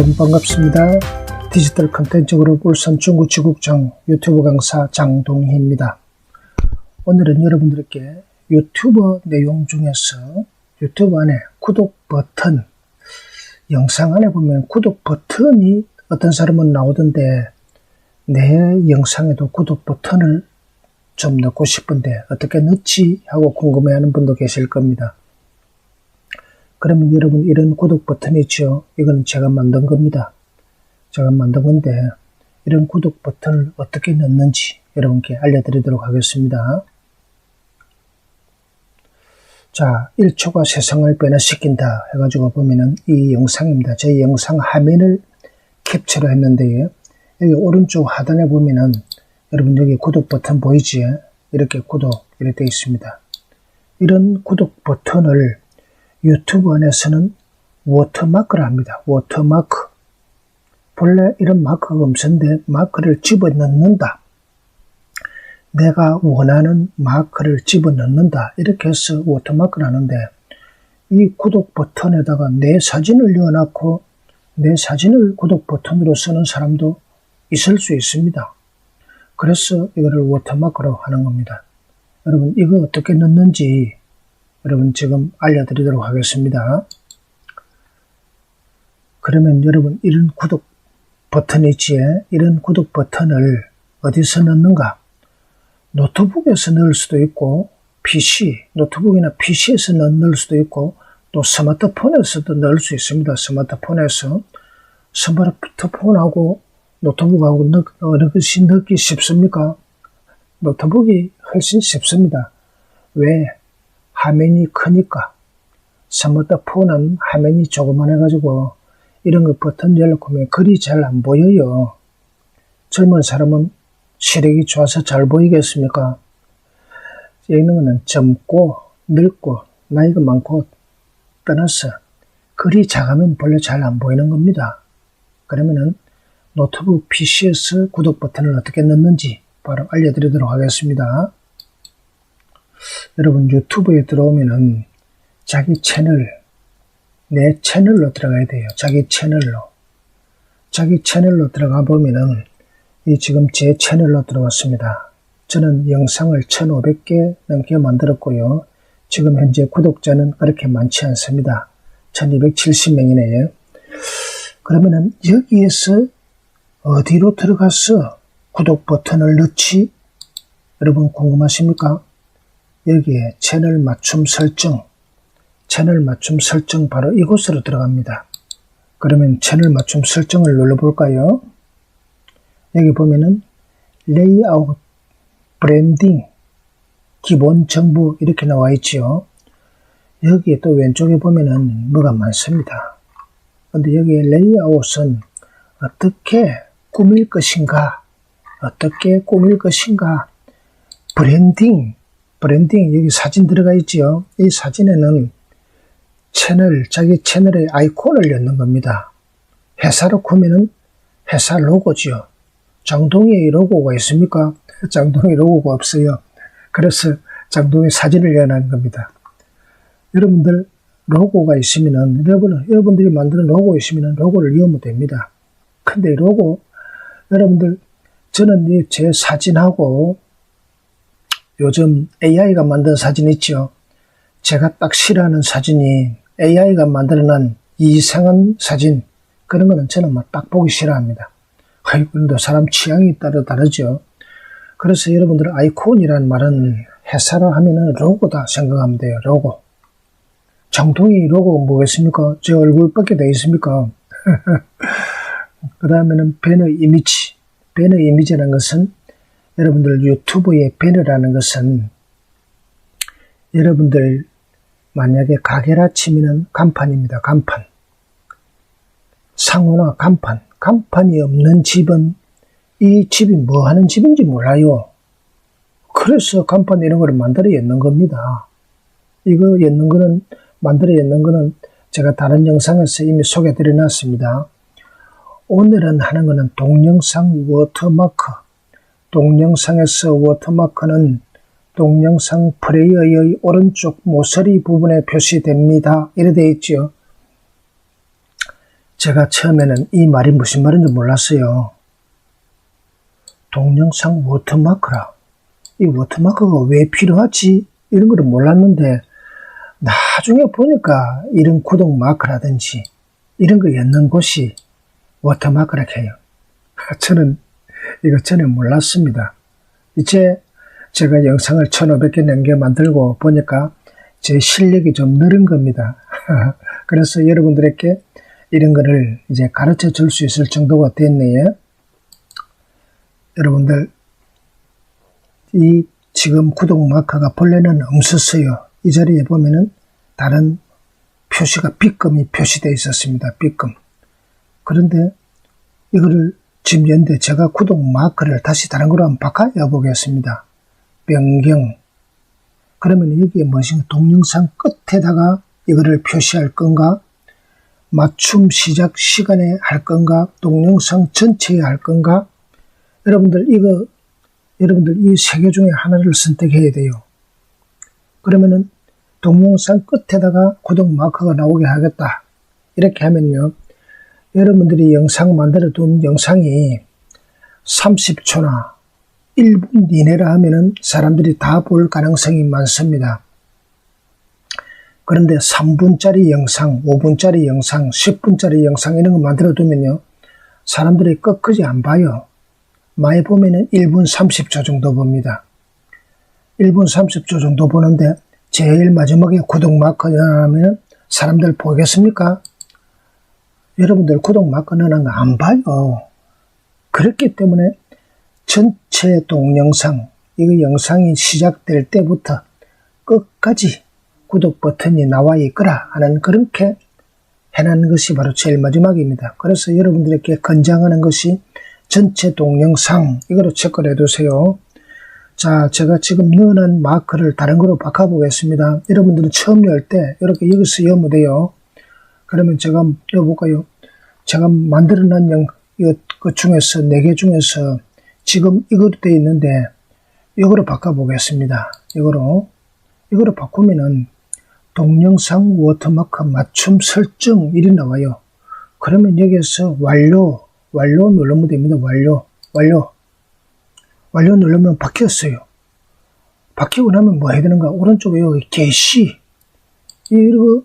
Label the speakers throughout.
Speaker 1: 여러분 반갑습니다. 디지털 컨텐츠 그룹 울산 중구 지국장 유튜브 강사 장동희입니다. 오늘은 여러분들께 유튜버 내용 중에서 유튜브 안에 구독 버튼 영상 안에 보면 구독 버튼이 어떤 사람은 나오던데 내 영상에도 구독 버튼을 좀 넣고 싶은데 어떻게 넣지 하고 궁금해하는 분도 계실 겁니다. 그러면 여러분 이런 구독 버튼이 있죠. 이건 제가 만든 겁니다. 제가 만든 건데 이런 구독 버튼을 어떻게 넣는지 여러분께 알려드리도록 하겠습니다. 자, 1초가 세상을 변화시킨다 해가지고 보면은 이 영상입니다. 제 영상 화면을 캡처를 했는데요. 여기 오른쪽 하단에 보면은 여러분 여기 구독 버튼 보이지? 이렇게 구독 이렇게 되어 있습니다. 이런 구독 버튼을 유튜브 안에서는 워터마크를 합니다. 워터마크. 본래 이런 마크가 없었는데 마크를 집어넣는다. 내가 원하는 마크를 집어넣는다. 이렇게 해서 워터마크를 하는데 이 구독 버튼에다가 내 사진을 넣어놓고 내 사진을 구독 버튼으로 쓰는 사람도 있을 수 있습니다. 그래서 이거를 워터마크로 하는 겁니다. 여러분 이거 어떻게 넣는지 여러분 지금 알려드리도록 하겠습니다. 그러면 여러분 이런 구독 버튼이 있지에 이런 구독 버튼을 어디서 넣는가? 노트북에서 넣을 수도 있고 PC, 노트북이나 PC에서 넣을 수도 있고 또 스마트폰에서도 넣을 수 있습니다. 스마트폰에서 스마트폰하고 노트북하고 넣, 어느 것이 넣기 쉽습니까? 노트북이 훨씬 쉽습니다. 왜? 화면이 크니까 스마트폰은 화면이 조그만 해가지고 이런 거 버튼 열놓으면 글이 잘 안 보여요. 젊은 사람은 시력이 좋아서 잘 보이겠습니까? 읽는 거는 젊고 늙고 나이가 많고 떠나서 글이 작으면 별로 잘 안 보이는 겁니다. 그러면은 노트북 PC에서 구독 버튼을 어떻게 넣는지 바로 알려드리도록 하겠습니다. 여러분 유튜브에 들어오면은 자기 채널, 내 채널로 들어가야 돼요. 자기 채널로. 자기 채널로 들어가 보면은 이 지금 제 채널로 들어왔습니다. 저는 영상을 1500개 넘게 만들었고요. 지금 현재 구독자는 그렇게 많지 않습니다. 1270명이네요. 그러면은 여기에서 어디로 들어가서 구독 버튼을 넣지? 여러분 궁금하십니까? 여기에 채널 맞춤 설정, 채널 맞춤 설정 바로 이곳으로 들어갑니다. 그러면 채널 맞춤 설정을 눌러볼까요? 여기 보면은 레이아웃, 브랜딩, 기본 정보 이렇게 나와 있지요. 여기에 또 왼쪽에 보면은 뭐가 많습니다. 근데 여기 레이아웃은 어떻게 꾸밀 것인가, 어떻게 꾸밀 것인가, 브랜딩, 브랜딩 여기 사진 들어가 있지요. 이 사진에는 채널 자기 채널의 아이콘을 넣는 겁니다. 회사로 꾸미는 회사 로고지요. 장동희 로고가 있습니까? 장동희 로고가 없어요. 그래서 장동희 사진을 넣어놓은 겁니다. 여러분들 로고가 있으면은 여러분 여러분들이 만드는 로고 있으면은 로고를 이으면 됩니다. 근데 로고 여러분들 저는 제 사진하고 요즘 AI가 만든 사진 있죠. 제가 딱 싫어하는 사진이 AI가 만들어낸 이상한 사진 그런 거는 저는 막딱 보기 싫어합니다. 아이고, 사람 취향이 따라 다르죠. 그래서 여러분들 아이콘이라는 말은 회사라 하면은 로고다 생각하면 돼요. 로고. 정통이 로고가 뭐겠습니까? 제 얼굴밖에 돼 있습니까? 그 다음에는 배너 이미지. 배너 이미지라는 것은 여러분들 유튜브의 배너라는 것은 여러분들 만약에 가게라 치면은 간판입니다. 간판. 상호나 간판. 간판이 없는 집은 이 집이 뭐 하는 집인지 몰라요. 그래서 간판 이런 거를 만들어 였는 겁니다. 이거 였는 거는, 만들어 였는 거는 제가 다른 영상에서 이미 소개 드려 놨습니다. 오늘은 하는 거는 동영상 워터마크. 동영상에서 워터마크는 동영상 플레이어의 오른쪽 모서리 부분에 표시됩니다. 이래 되어 있죠. 제가 처음에는 이 말이 무슨 말인지 몰랐어요. 동영상 워터마크라. 이 워터마크가 왜 필요하지? 이런 거를 몰랐는데 나중에 보니까 이런 구독 마크라든지 이런 거 였는 곳이 워터마크라고 해요. 저는 이거 전에 몰랐습니다. 이제 제가 영상을 1500개 넘게 만들고 보니까 제 실력이 좀 늘은 겁니다. 그래서 여러분들에게 이런 거를 이제 가르쳐 줄 수 있을 정도가 됐네요. 여러분들, 이 지금 구독 마크가 본래는 없었어요. 이 자리에 보면은 다른 표시가 B금이 표시되어 있었습니다. B금. 그런데 이거를 지금 연대 제가 구독 마크를 다시 다른 거로 한번 바꿔 보겠습니다. 변경. 그러면 여기에 무엇인가 동영상 끝에다가 이거를 표시할 건가? 맞춤 시작 시간에 할 건가? 동영상 전체에 할 건가? 여러분들 이거 여러분들 이 세 개 중에 하나를 선택해야 돼요. 그러면은 동영상 끝에다가 구독 마크가 나오게 하겠다. 이렇게 하면요. 여러분들이 영상 만들어 둔 영상이 30초나 1분 이내라 하면은 사람들이 다 볼 가능성이 많습니다. 그런데 3분짜리 영상, 5분짜리 영상, 10분짜리 영상 이런 거 만들어 두면요. 사람들이 끝까지 안 봐요. 많이 보면은 1분 30초 정도 봅니다. 1분 30초 정도 보는데 제일 마지막에 구독 마크 넣으면 사람들 보겠습니까? 여러분들 구독 마크 넣는 거 안 봐요. 그렇기 때문에 전체 동영상, 이거 영상이 시작될 때부터 끝까지 구독 버튼이 나와 있거라 하는 그렇게 해놓은 것이 바로 제일 마지막입니다. 그래서 여러분들에게 권장하는 것이 전체 동영상 이거로 체크를 해두세요. 자, 제가 지금 넣어놓은 마크를 다른 거로 바꿔보겠습니다. 여러분들은 처음 열 때 이렇게 여기서 여면 돼요. 그러면 제가 여볼까요? 제가 만들어놓은 영, 그 중에서, 네 개 중에서 지금 이거로 되어 있는데 이거로 바꿔보겠습니다. 이거로. 이거로 바꾸면은 동영상 워터마크 맞춤 설정 일이 나와요. 그러면 여기에서 완료 완료 누르면 됩니다. 완료, 완료. 완료 누르면 바뀌었어요. 바뀌고 나면 뭐 해야 되는가? 오른쪽에 여기 게시. 이거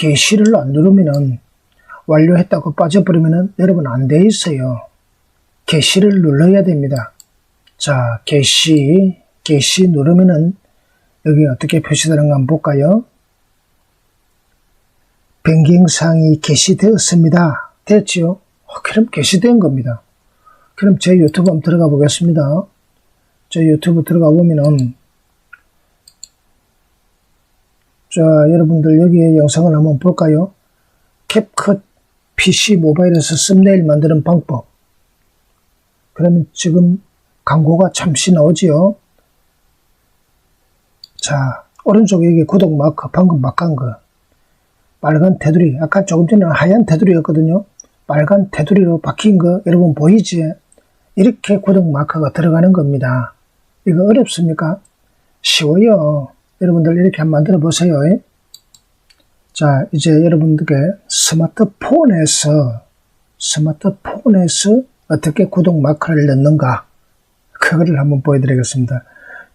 Speaker 1: 게시를 안 누르면은 완료했다고 빠져버리면은 여러분 안 돼 있어요. 게시를 눌러야 됩니다. 자, 게시, 게시 누르면은 여기 어떻게 표시되는가 한번 볼까요? 변경사항이 게시되었습니다. 됐지요? 어, 그럼 게시된 겁니다. 그럼 제 유튜브 한번 들어가 보겠습니다. 제 유튜브 들어가 보면은 자 여러분들 여기에 영상을 한번 볼까요? 캡컷 PC 모바일에서 썸네일 만드는 방법 그러면 지금 광고가 잠시 나오지요. 자 오른쪽에 여기 구독 마크 방금 막간 거 빨간 테두리 아까 조금 전에 하얀 테두리였거든요. 빨간 테두리로 박힌 거 여러분 보이지? 이렇게 구독 마크가 들어가는 겁니다. 이거 어렵습니까? 쉬워요. 여러분들 이렇게 한번 만들어 보세요. 자, 이제 여러분들께 스마트폰에서 스마트폰에서 어떻게 구독 마크를 넣는가 그거를 한번 보여드리겠습니다.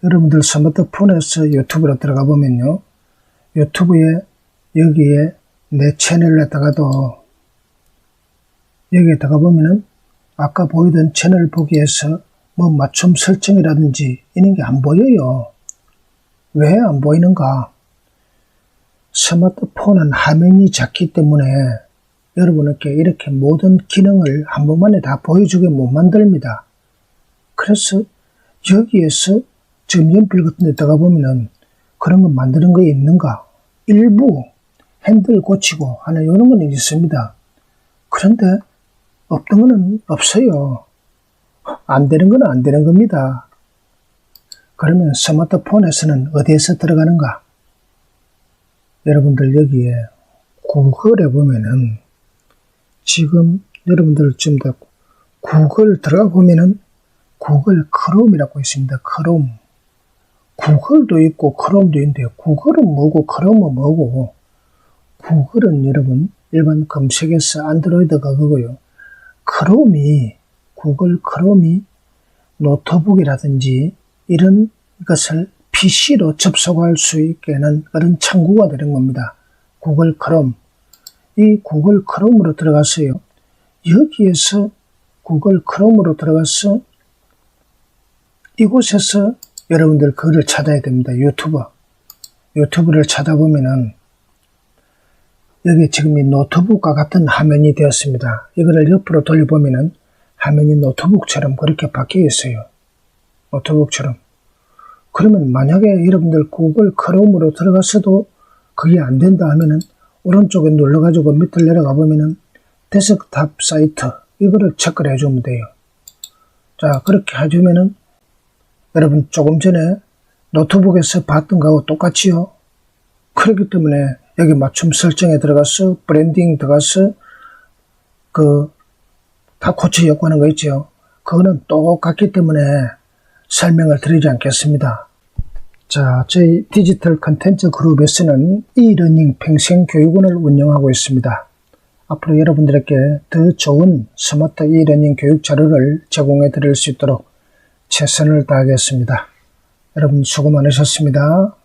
Speaker 1: 여러분들 스마트폰에서 유튜브로 들어가 보면요. 유튜브에 여기에 내 채널에다가도 여기에다가 보면은 아까 보이던 채널 보기에서 뭐 맞춤 설정이라든지 이런 게 안 보여요. 왜 안 보이는가? 스마트폰은 화면이 작기 때문에 여러분에게 이렇게 모든 기능을 한 번만에 다 보여주게 못 만듭니다. 그래서 여기에서 지금 연필 같은 데다가 보면은 그런 거 만드는 거 있는가? 일부 핸들 고치고 하는 이런 건 있습니다. 그런데 없던 거는 없어요. 안 되는 거는 안 되는 겁니다. 그러면 스마트폰에서는 어디에서 들어가는가? 여러분들 여기에 구글에 보면은 지금 여러분들 지금 다 구글 들어가 보면은 구글 크롬이라고 있습니다. 크롬. 구글도 있고 크롬도 있는데 구글은 뭐고 크롬은 뭐고 구글은 여러분 일반 검색에서 안드로이드가 그거요. 크롬이 구글 크롬이 노트북이라든지 이런 것을 PC로 접속할 수 있게 하는 그런 창구가 되는 겁니다. 구글 크롬. 이 구글 크롬으로 들어가서요. 여기에서 구글 크롬으로 들어가서 이곳에서 여러분들 그거를 찾아야 됩니다. 유튜브. 유튜브를 찾아보면은 여기 지금 이 노트북과 같은 화면이 되었습니다. 이거를 옆으로 돌려보면은 화면이 노트북처럼 그렇게 바뀌어 있어요. 노트북처럼. 그러면 만약에 여러분들 구글 크롬으로 들어가서도 그게 안 된다 하면은 오른쪽에 눌러가지고 밑을 내려가 보면은 데스크탑 사이트 이거를 체크를 해주면 돼요. 자 그렇게 해주면은 여러분 조금 전에 노트북에서 봤던 거하고 똑같지요. 그렇기 때문에 여기 맞춤 설정에 들어가서 브랜딩 들어가서 그 다 고쳐 엮어하는 거 있죠. 그거는 똑같기 때문에 설명을 드리지 않겠습니다. 자, 저희 디지털 컨텐츠 그룹에서는 이러닝 평생 교육원을 운영하고 있습니다. 앞으로 여러분들에게 더 좋은 스마트 이러닝 교육 자료를 제공해 드릴 수 있도록 최선을 다하겠습니다. 여러분 수고 많으셨습니다.